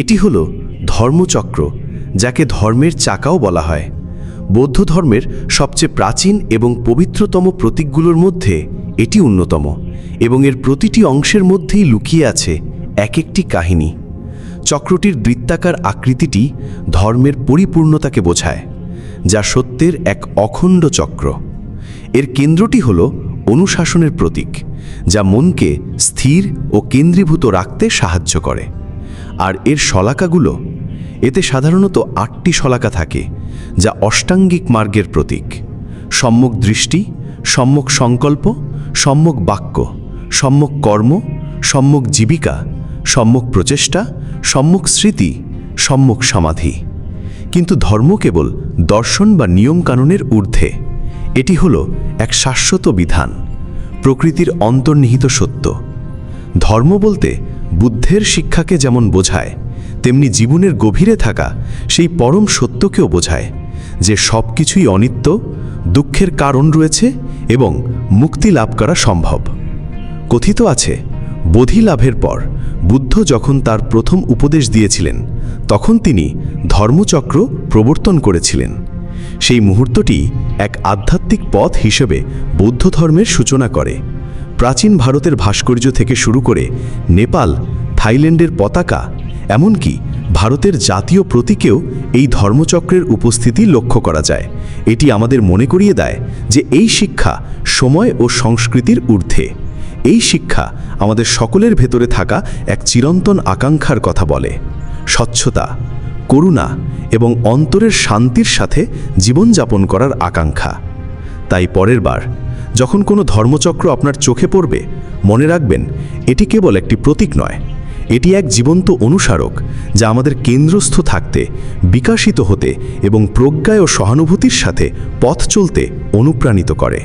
এটি হল ধর্মচক্র, যাকে ধর্মের চাকাও বলা হয়। বৌদ্ধ ধর্মের সবচেয়ে প্রাচীন এবং পবিত্রতম প্রতীকগুলোর মধ্যে এটি অন্যতম এবং এর প্রতিটি অংশের মধ্যেই লুকিয়ে আছে এক একটি কাহিনী। চক্রটির বৃত্তাকার আকৃতিটি ধর্মের পরিপূর্ণতাকে বোঝায়, যা সত্যের এক অখণ্ড চক্র। এর কেন্দ্রটি হল অনুশাসনের প্রতীক, যা মনকে স্থির ও কেন্দ্রীভূত রাখতে সাহায্য করে। আর এর শলাকাগুলো, এতে সাধারণত আটটি শলাকা থাকে, যা অষ্টাঙ্গিক মার্গের প্রতীক। সম্যক দৃষ্টি, সম্যক সংকল্প, সম্যক বাক্য, সম্যক কর্ম, সম্যক জীবিকা, সম্যক প্রচেষ্টা, সম্যক স্মৃতি, সম্যক সমাধি। কিন্তু ধর্ম কেবল দর্শন বা নিয়মকানুনের ঊর্ধ্বে। এটি হল এক শাশ্বত বিধান, প্রকৃতির অন্তর্নিহিত সত্য। ধর্ম বলতে বুদ্ধের শিক্ষাকে যেমন বোঝায়, তেমনি জীবনের গভীরে থাকা সেই পরম সত্যকেও বোঝায়, যে সব কিছুই অনিত্য, দুঃখের কারণ রয়েছে এবং মুক্তি লাভ করা সম্ভব। কথিত আছে, বোধি লাভের পর বুদ্ধ যখন তার প্রথম উপদেশ দিয়েছিলেন, তখন তিনি ধর্মচক্র প্রবর্তন করেছিলেন। সেই মুহূর্তটি এক আধ্যাত্মিক পথ হিসেবে বৌদ্ধ ধর্মের সূচনা করে। প্রাচীন ভারতের ভাস্কর্য থেকে শুরু করে নেপাল, থাইল্যান্ডের পতাকা, এমনকি ভারতের জাতীয় প্রতীকেও এই ধর্মচক্রের উপস্থিতি লক্ষ্য করা যায়। এটি আমাদের মনে করিয়ে দেয় যে এই শিক্ষা সময় ও সংস্কৃতির ঊর্ধ্বে। এই শিক্ষা আমাদের সকলের ভেতরে থাকা এক চিরন্তন আকাঙ্ক্ষার কথা বলে। স্বচ্ছতা, করুণা এবং অন্তরের শান্তির সাথে জীবনযাপন করার আকাঙ্ক্ষা। তাই পরের বার যখন কোনো ধর্মচক্র আপনার চোখে পড়বে, মনে রাখবেন, এটি কেবল একটি প্রতীক নয়। এটি এক জীবন্ত অনুসারক যা আমাদের কেন্দ্রস্থ থাকতে, বিকাশিত হতে এবং প্রজ্ঞায় ও সহানুভূতির সাথে পথ চলতে অনুপ্রাণিত করে।